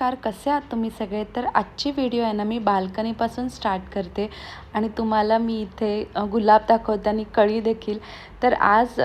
नमस्कार कसे आहात तुम्ही सगळे? तर आजची व्हिडिओ आहे ना मी बाल्कनीपासून स्टार्ट करते. आणि तुम्हाला मी इथे गुलाब दाखवते आणि कळी देखील. तर आज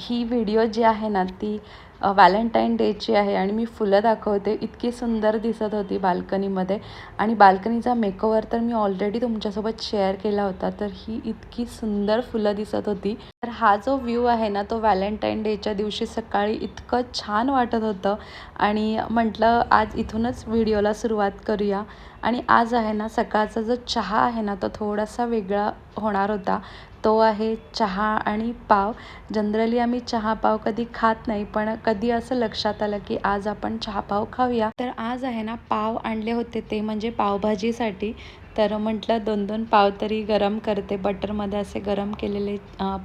ही व्हिडिओ जी आहे ना ती व्हॅलेंटाईन डेची आहे आणि मी फुलं दाखवते. इतकी सुंदर दिसत होती बाल्कनीमध्ये. आणि बाल्कनीचा मेकओवर तर मी ऑलरेडी तुमच्यासोबत शेअर केला होता तर ही इतकी सुंदर फुलं दिसत होती. तर हा जो व्ह्यू आहे ना तो व्हॅलेंटाईन डेच्या दिवशी सकाळी इतकं छान वाटत होतं. आणि म्हटलं आज इथूनच व्हिडिओला सुरुवात करूया. आणि आज आहे ना सकाळचा जो चहा आहे ना तो थोडासा वेगळा होणार होता. तो आहे चहा आणि पाव. जनरली आम्ही चहा पाव कधी खात नाही पण कधी असं लक्षात आलं की आज आपण चहा पाव खाऊया. तर आज आहे ना पाव आणले होते ते म्हणजे पावभाजीसाठी. तर म्हटलं दोन दोन पाव तरी गरम करते. बटरमध्ये असे गरम केलेले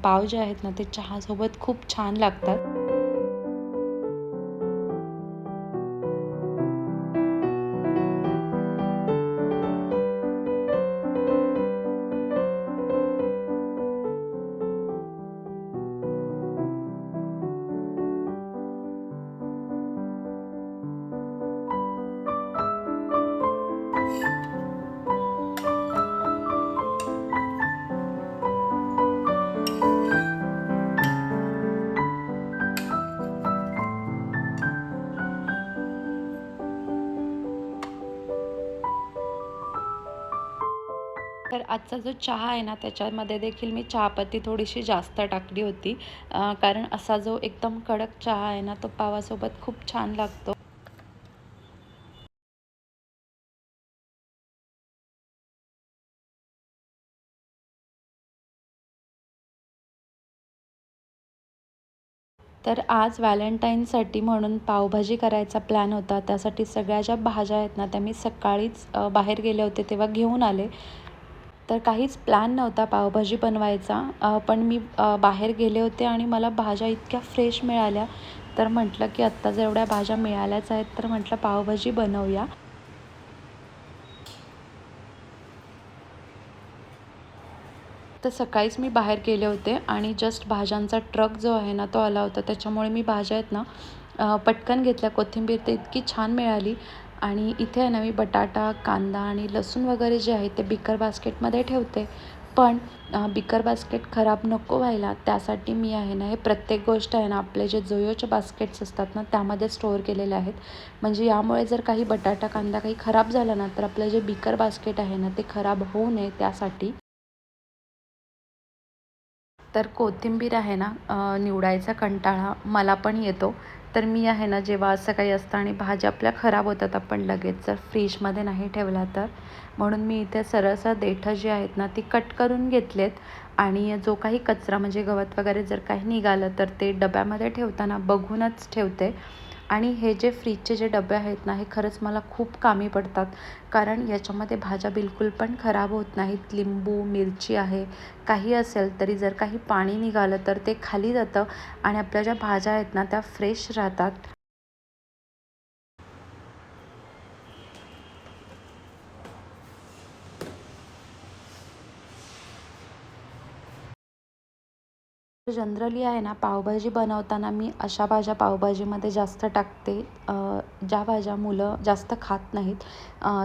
पाव जे आहेत ना ते चहासोबत खूप छान लागतात. आजचा जो चहा आहे ना त्याच्यामध्ये देखील मी चहापत्ती थोडीशी जास्त टाकली होती. कारण असा जो एकदम कडक चहा आहे ना तो पावासोबत खूप छान लागतो. तर आज व्हॅलेंटाईनसाठी म्हणून पावभाजी करायचा प्लॅन होता. त्यासाठी सगळ्या ज्या भाज्या आहेत ना त्या मी सकाळीच बाहेर गेले होते तेव्हा घेऊन आले. तर काहीच प्लॅन नव्हता पावभाजी बनवायचा. पण मी बाहेर गेले होते आणि मला भाज्या इतक्या फ्रेश मिळाल्या. तर म्हटलं की आत्ता जर एवढ्या भाज्या मिळाल्याच आहेत तर म्हटलं पावभाजी बनवूया. तर सकाळीच मी बाहेर गेले होते आणि जस्ट भाज्यांचा ट्रक जो आहे ना तो आला होता. त्याच्यामुळे मी भाज्या आहेत ना पटकन घेतल्या. कोथिंबीर तर इतकी छान मिळाली. आणि इथे आहे ना मी बटाटा कांदा आणि लसूण वगैरे जे आहे ते बिकर बास्केटमध्ये ठेवते. पण बिकर बास्केट खराब नको व्हायला. त्यासाठी मी आहे ना हे प्रत्येक गोष्ट आहे ना आपले जे जोयोचे बास्केट्स असतात ना त्यामध्ये स्टोअर केलेले आहेत. म्हणजे यामुळे जर काही बटाटा कांदा काही खराब झाला ना तर आपलं जे बिकर बास्केट आहे ना ते खराब होऊ नये त्यासाठी. तर कोथिंबीर आहे ना निवडायचा कंटाळा मला पण येतो. तर मी आहे ना जेव्हा असं काही असतं आणि भाज्या आपल्या खराब होतात आपण लगेच जर फ्रीजमध्ये नाही ठेवला तर. म्हणून मी इथे सरळसर देठं जी आहेत ना ती कट करून घेतलेत. आणि जो काही कचरा म्हणजे गवत वगैरे जर काही निघालं तर ते डब्यामध्ये ठेवताना बघूनच ठेवते. आणि हे जे फ्रीजचे जे डबे आहेत ना हे खरंच मला खूप कामी पडतात. कारण याच्यामध्ये भाज्या बिलकुल पण खराब होत नाहीत. लिंबू मिरची आहे काही असेल तरी जर काही पाणी निघालं तर ते खाली जातं आणि आपल्या ज्या भाज्या आहेत ना त्या फ्रेश राहतात. जनरली आहे ना पावभाजी बनवताना मी अशा भाज्या पावभाजीमध्ये जास्त टाकते. ज्या भाज्या मुलं जास्त खात नाहीत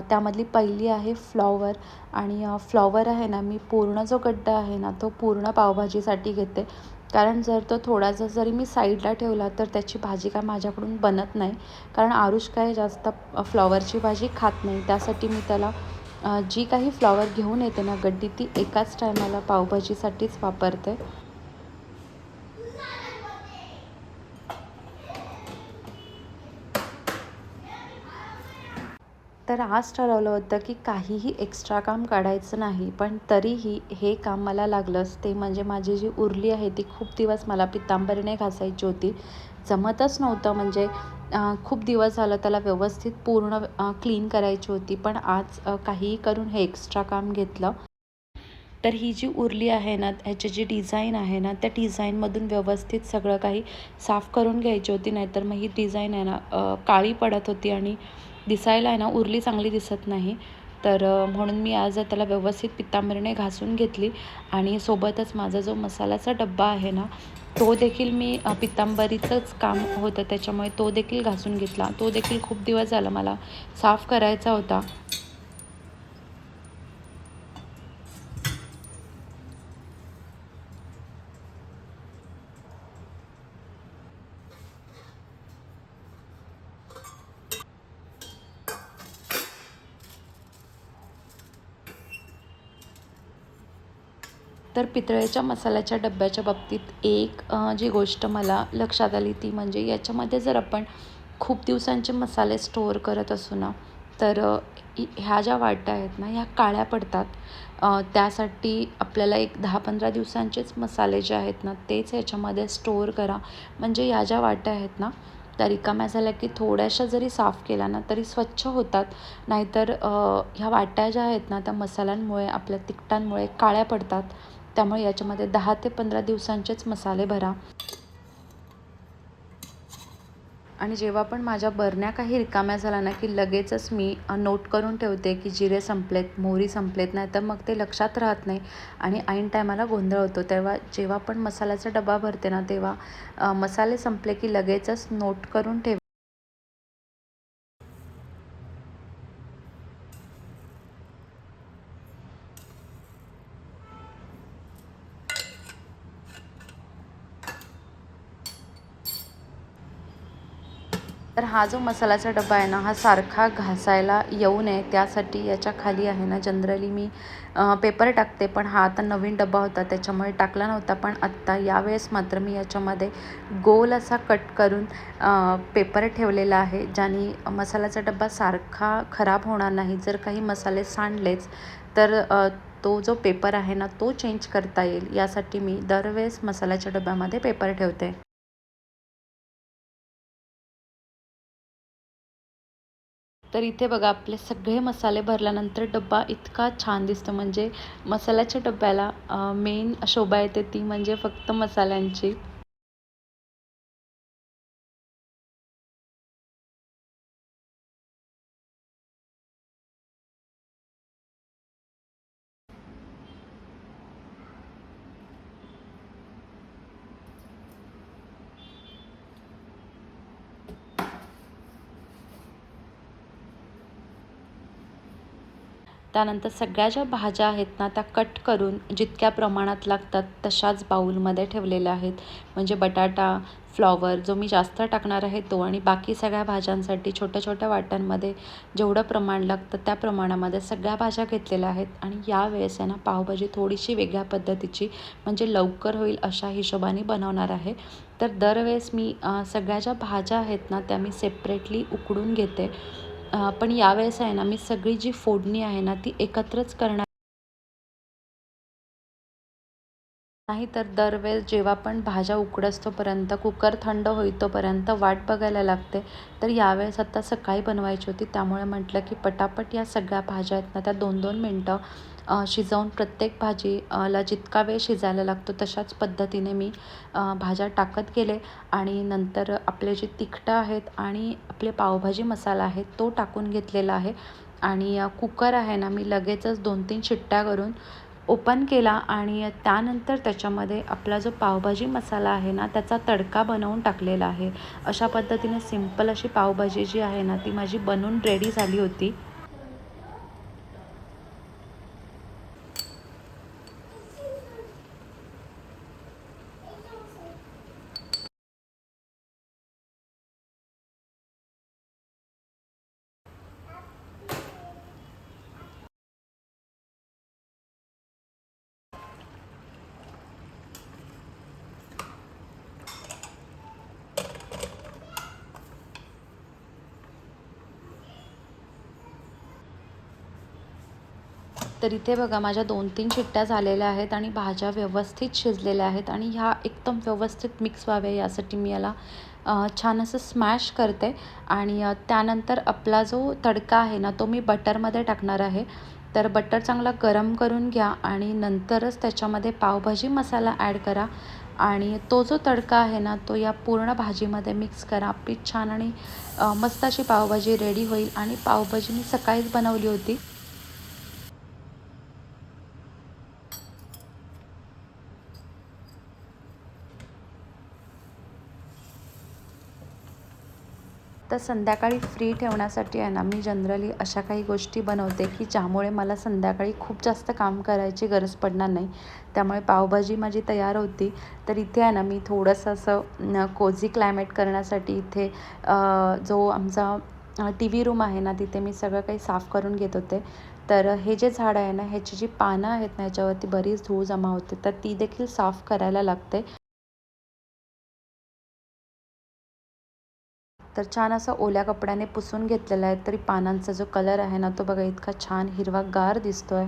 त्यामधली पहिली आहे फ्लॉवर. आणि फ्लॉवर आहे ना मी पूर्ण जो गड्डा आहे ना तो पूर्ण पावभाजीसाठी घेते. कारण जर तो थोडासा जरी मी साईडला ठेवला तर त्याची भाजी काय माझ्याकडून बनत नाही. कारण आरुष काय जास्त फ्लॉवरची भाजी खात नाही. त्यासाठी मी त्याला जी काही फ्लॉवर घेऊन येते ना गड्डी ती एकाच टायमाला पावभाजीसाठीच वापरते. तर आज ठरवलं होतं की काहीही एक्स्ट्रा काम काढायचं नाही पण तरीही हे काम मला लागलंच. ते म्हणजे माझी जी उरली आहे ती खूप दिवस मला पितांबरीने घासायची होती. जमतच नव्हतं म्हणजे खूप दिवस झालं त्याला व्यवस्थित पूर्ण क्लीन करायची होती पण आज काहीही करून हे एक्स्ट्रा काम घेतलं. तर ही जी उरली आहे ना ह्याची जी डिझाईन आहे ना त्या डिझाईनमधून व्यवस्थित सगळं काही साफ करून घ्यायची होती नाहीतर मग ही डिझाईन आहे ना काळी पडत होती आणि दिसायला आहे ना उरली चांगली दिसत नाही. तर म्हणून मी आज त्याला व्यवस्थित पितांबरीने घासून घेतली आणि सोबतच माझा जो मसाल्याचा डब्बा आहे ना तो देखील मी पितांबरीचंच काम होतं. त्याच्यामुळे तो देखील घासून घेतला. तो देखील खूप दिवस झाला मला साफ करायचा होता. तर पितळेच्या मसाल्याच्या डब्याच्या बाबतीत एक जी गोष्ट मला लक्षात आली ती म्हणजे याच्यामध्ये जर आपण खूप दिवसांचे मसाले स्टोअर करत असू ना तर ह्या ज्या वाट्या आहेत ना ह्या काळ्या पडतात. त्यासाठी आपल्याला एक दहा पंधरा दिवसांचेच मसाले जे आहेत ना तेच ह्याच्यामध्ये स्टोअर करा. म्हणजे या ज्या वाट्या आहेत ना त्या रिकाम्या झाल्या की थोड्याशा जरी साफ केल्या ना तरी स्वच्छ होतात. नाहीतर ह्या वाट्या ज्या आहेत ना त्या मसाल्यांमुळे आपल्या तिखटांमुळे काळ्या पडतात. त्यामुळे याच्यामध्ये दहा ते पंधरा दिवसांचेच मसाले भरा. आणि जेव्हा पण माझ्या बरण्या काही रिकाम्या झाल्या ना की लगेचच मी नोट करून ठेवते की जिरे संपलेत मोहरी संपलेत नाही तर मग ते लक्षात राहत नाही आणि ऐन टायमाला गोंधळ होतो. तेव्हा जेव्हा पण मसाल्याचा डबा भरते ना तेव्हा मसाले संपले की लगेचच नोट करून ठेव तर हा जो मसाल्याचा डबा आहे ना हा सारखा घासायला येऊ नये त्यासाठी याच्या खाली आहे ना जनरली मी पेपर टाकते पण हा आता नवीन डबा होता त्याच्यामुळे टाकला नव्हता पण आत्ता यावेळेस मात्र मी याच्यामध्ये गोल असा कट करून पेपर ठेवलेला आहे ज्याने मसाल्याचा डबा सारखा खराब होणार नाही जर काही मसाले सांडलेच तर तो जो पेपर आहे ना तो चेंज करता येईल यासाठी मी दरवेळेस मसाल्याच्या डब्यामध्ये पेपर ठेवते. तर इथे बघा आपले सगळे मसाले भरल्यानंतर डब्बा इतका छान दिसतो. म्हणजे मसाल्याच्या डब्याला मेन शोभा येते ती म्हणजे फक्त मसाल्यांची. त्यानंतर सगळ्या ज्या भाज्या आहेत ना त्या कट करून जितक्या प्रमाणात लागतात तशाच बाऊलमध्ये ठेवलेल्या आहेत. म्हणजे बटाटा फ्लॉवर जो मी जास्त टाकणार आहे तो आणि बाकी सगळ्या भाज्यांसाठी छोट्या छोट्या वाट्यांमध्ये जेवढं प्रमाण लागतं त्या प्रमाणामध्ये सगळ्या भाज्या घेतलेल्या आहेत. आणि यावेळेस आहे ना पावभाजी थोडीशी वेगळ्या पद्धतीची म्हणजे लवकर होईल अशा हिशोबाने बनवणार आहे. तर दरवेळेस मी सगळ्या ज्या भाज्या आहेत ना त्या मी सेपरेटली उकडून घेते. पण यावेळेस आहे ना मी सगळी जी फोडणी आहे ना ती एकत्रच करणार नाही तर दरवेळेस जेव्हा पण भाज्या उकडसतोपर्यंत कुकर थंड होईतोपर्यंत वाट बघायला लागते. तर यावेळेस आता सकाळी बनवायची होती. त्यामुळे म्हटलं की पटापट या सगळ्या भाज्या आहेत ना त्या दोन दोन मिनटं शिजवून प्रत्येक भाजीला जितका वेळ शिजायला लागतो तशाच पद्धतीने मी भाज्या टाकत गेले. आणि नंतर आपले जे तिखटं आहेत आणि आपले पावभाजी मसाला आहे तो टाकून घेतलेला आहे. आणि कुकर आहे ना मी लगेचच दोन तीन शिट्ट्या करून ओपन केला आणि त्यानंतर त्याच्यामध्ये आपला जो पावभाजी मसाला आहे ना त्याचा तडका बनवून टाकलेला आहे. अशा पद्धतीने सिंपल अशी पावभाजी जी आहे ना ती माझी बनून रेडी झाली होती. तर इथे बघा माझ्या दोन तीन शिट्ट्या झालेल्या आहेत आणि भाज्या व्यवस्थित शिजलेल्या आहेत आणि ह्या एकदम व्यवस्थित मिक्स व्हाव्या यासाठी मी याला छान असं स्मॅश करते. आणि त्यानंतर आपला जो तडका आहे ना तो मी बटरमध्ये टाकणार आहे. तर बटर चांगला गरम करून घ्या आणि नंतरच त्याच्यामध्ये पावभाजी मसाला ॲड करा. आणि तो जो तडका आहे ना तो या पूर्ण भाजीमध्ये मिक्स करा. आपली छान आणि मस्त अशी पावभाजी रेडी होईल. आणि पावभाजी मी सकाळीच बनवली होती. तर संध्याकाळी फ्री ठेवण्यासाठी आहे ना मी जनरली अशा काही गोष्टी बनवते की ज्यामुळे मला संध्याकाळी खूप जास्त काम करायची गरज पडणार नाही. त्यामुळे पावभाजी माझी तयार होती. तर इथे आहे ना मी थोडंसं असं कोझी क्लायमेट करण्यासाठी इथे जो आमचा टी व्ही रूम आहे ना तिथे मी सगळं काही साफ करून घेत होते. तर हे जे झाड आहे ना ह्याची जी पानं आहेत ना ह्याच्यावरती बरीच धूळ जमा होते. तर ती देखील साफ करायला लागते. तर छान असं ओल्या कपड्याने पुसून घेतलेला आहे तरी पानांचा जो कलर आहे ना तो बघा इतका छान हिरवागार दिसतोय.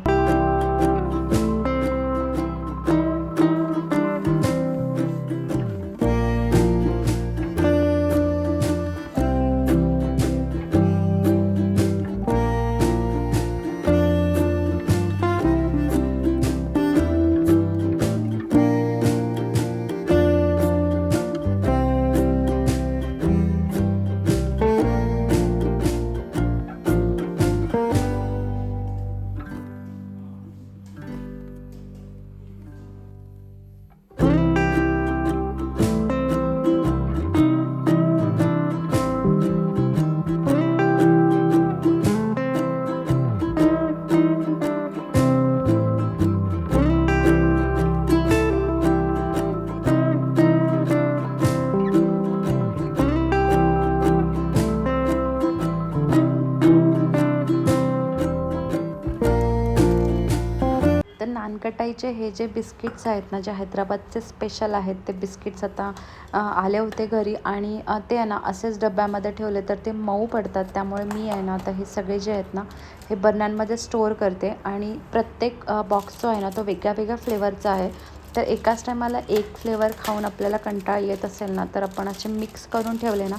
पानकटाईचे नानकटाईचे हे जे बिस्किट्स आहेत ना जे हैदराबादचे स्पेशल आहेत ते बिस्किट्स आता आले होते घरी आणि ते आहे ना असेच डब्यामध्ये ठेवले तर ते मऊ पडतात. त्यामुळे मी आहे ना आता हे सगळे जे आहेत ना हे बरण्यांमध्ये स्टोअर करते आणि प्रत्येक बॉक्स जो आहे ना तो वेगळ्या वेगळ्या फ्लेवरचा आहे. तर एकाच टायमाला एक फ्लेवर खाऊन आपल्याला कंटाळा येत असेल ना तर आपण असे मिक्स करून ठेवले ना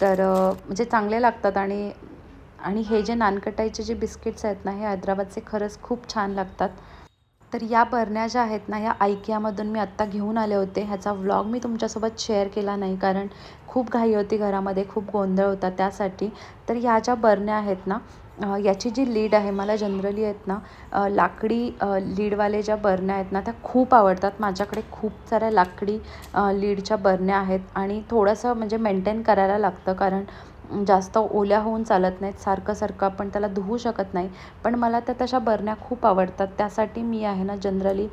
तर म्हणजे चांगले लागतात आणि आणि हे जे नानकटाईचे जे बिस्किट्स आहेत ना हे हैदराबादचे खरंच खूप छान लागतात. तर या बरण्या ज्या आहेत ना या ऐकियामधून मी आत्ता घेऊन आले होते. ह्याचा व्लॉग मी तुमच्यासोबत शेअर केला नाही कारण खूप घाई होती घरामध्ये खूप गोंधळ होता त्यासाठी. तर ह्या ज्या बरण्या आहेत ना याची जी लीड आहे मला जनरली आहेत ना लाकडी लीडवाले ज्या बरण्या आहेत ना त्या खूप आवडतात. माझ्याकडे खूप साऱ्या लाकडी लीडच्या बरण्या आहेत आणि थोडंसं म्हणजे मेंटेन करायला लागतं कारण जास्त ओल्या होऊन चालत नाहीत सारखं सारखं आपण त्याला धुवू शकत नाही. पण मला त्या तशा बरण्या खूप आवडतात. त्यासाठी मी आहे ना जनरली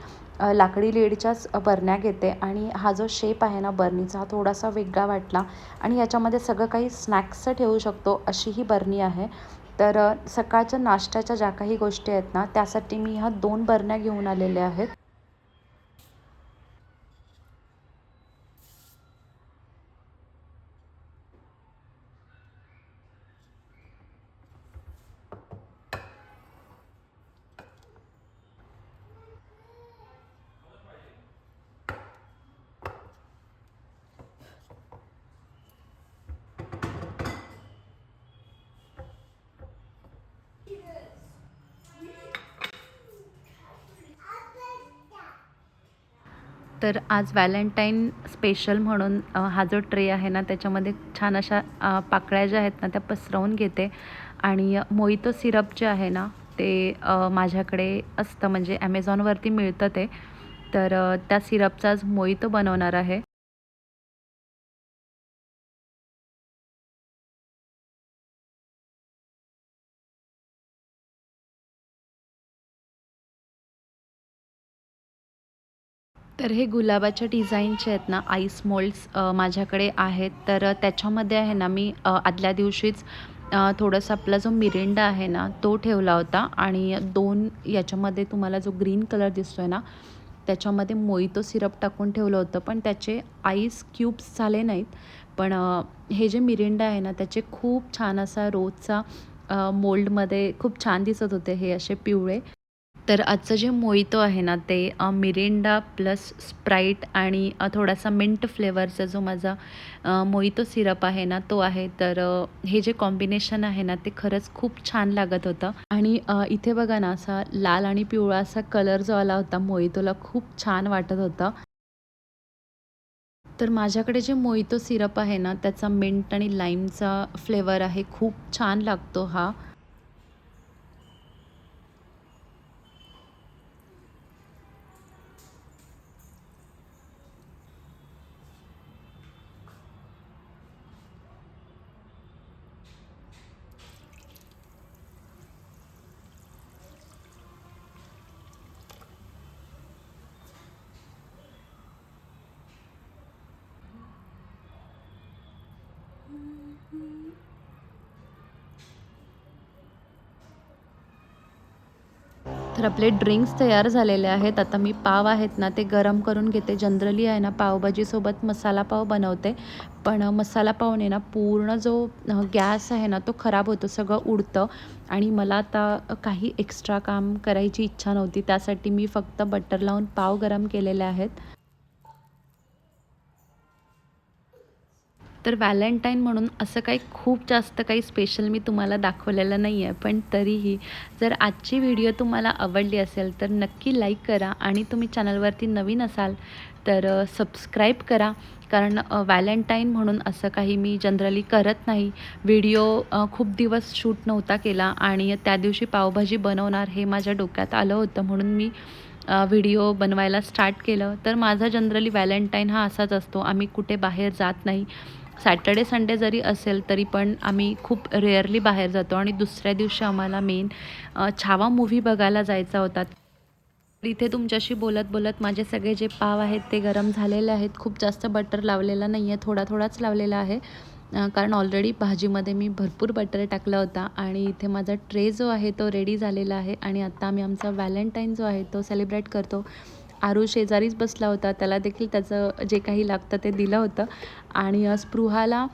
लाकडी लीडच्याच बरण्या घेते आणि हा जो शेप आहे ना बरणीचा हा थोडासा वेगळा वाटला आणि याच्यामध्ये सगळं काही स्नॅक्सचं ठेवू शकतो अशी ही बरणी आहे. तर सकाळच्या नाश्त्याच्या ज्या काही गोष्टी आहेत ना त्यासाठी मी ह्या दोन बरण्या घेऊन आलेल्या आहेत. तर आज व्हॅलेंटाईन स्पेशल म्हणून हा जो ट्रे आहे ना त्याच्यामध्ये छान अशा पाकळ्या ज्या आहेत ना त्या पसरवून घेते. आणि मोहितो सिरप जे आहे ना ते माझ्याकडे असतं. म्हणजे ॲमेझॉनवरती मिळतं ते. तर त्या सिरपचा आज मोहितो बनवणार आहे. तर हे गुलाबाच्या डिझाईनचे आहेत ना आईस मोल्ड्स माझ्याकडे आहेत. तर त्याच्यामध्ये आहे ना मी आदल्या दिवशीच थोडंसं आपला जो मिरिंडा आहे ना तो ठेवला होता. आणि दोन याच्यामध्ये तुम्हाला जो ग्रीन कलर दिसतो आहे ना त्याच्यामध्ये मोइतो सिरप टाकून ठेवलं होतं. पण त्याचे आईस क्यूब्स झाले नाहीत. पण हे जे मिरिंडा आहे ना त्याचे खूप छान असा रोजचा मोल्डमध्ये खूप छान दिसत होते हे असे पिवळे. तर आजचं जे मोहितो आहे ना ते मिरिंडा प्लस स्प्राईट आणि थोडासा मिंट फ्लेवरचा जो माझा मोहितो सिरप आहे ना तो आहे. तर हे जे कॉम्बिनेशन आहे ना ते खरंच खूप छान लागत होतं. आणि इथे बघा ना असा लाल आणि पिवळा असा कलर जो आला होता मोहितोला खूप छान वाटत होता. तर माझ्याकडे जे मोहितो सिरप आहे ना त्याचा मिंट आणि लाईमचा फ्लेवर आहे खूप छान लागतो हा. तर आपले ड्रिंक्स तयार झालेले आहेत. आता मी पाव आहेत ना ते गरम करून घेते. जनरली आहे ना पावभाजीसोबत मसाला पाव बनवते. पण मसाला पावने ना पूर्ण जो गॅस आहे ना तो खराब होतो सगळं उडतं. आणि मला आता काही एक्स्ट्रा काम करायची इच्छा नव्हती. त्यासाठी मी फक्त बटर लावून पाव गरम केलेले आहेत. तर व्हॅलेंटाईन म्हणून असं काही खूप जास्त काही स्पेशल मी तुम्हाला दाखवलेलं नाही आहे. पण तरीही जर आजची व्हिडिओ तुम्हाला आवडली असेल तर नक्की लाईक करा आणि तुम्ही चॅनलवरती नवीन असाल तर सबस्क्राईब करा. कारण व्हॅलेंटाईन म्हणून असं काही मी जनरली करत नाही. व्हिडिओ खूप दिवस शूट नव्हता केला आणि त्या दिवशी पावभाजी बनवणार हे माझ्या डोक्यात आलं होतं. म्हणून मी व्हिडिओ बनवायला स्टार्ट केलं. तर माझा जनरली व्हॅलेंटाईन हा असाच असतो. आम्ही कुठे बाहेर जात नाही. सॅटर्डे संडे जरी असेल तरी पण आम्ही खूप रेअरली बाहेर जातो आणि दुसऱ्या दिवशी आम्हाला मेन छावा मूव्ही बघायला जायचा होता. इथे तुमच्याशी बोलत बोलत माझे सगळे जे पाव आहेत ते गरम झालेले आहेत. खूप जास्त बटर लावलेला नाही आहे थोडा थोडाच लावलेला आहे. कारण ऑलरेडी भाजीमध्ये मी भरपूर बटर टाकला होता आणि इथे माझा ट्रे जो आहे तो रेडी झालेला आहे आणि आत्ता आम्ही आमचा व्हॅलेंटाईन जो आहे तो सेलिब्रेट करतो. आरू शेजारीच बसला होता. त्याला देखील त्याचं जे काही लागतं ते दिलं होतं. आणि स्पृहाला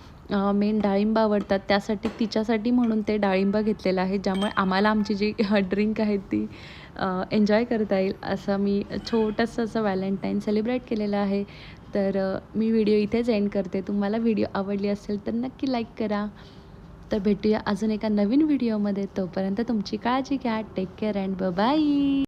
मेन डाळिंब आवडतात. त्यासाठी तिच्यासाठी म्हणून ते डाळिंब घेतलेलं आहे. ज्यामुळे आम्हाला आमची जी ड्रिंक आहे ती एन्जॉय करता येईल असं मी छोटंसं असं व्हॅलेंटाईन सेलिब्रेट केलेलं आहे. तर मी व्हिडिओ इथेच एंड करते. तुम्हाला व्हिडिओ आवडली असेल तर नक्की लाईक करा. तर भेटूया अजून एका नवीन व्हिडिओमध्ये. तोपर्यंत तुमची काळजी घ्या. टेक केअर अँड ब बाय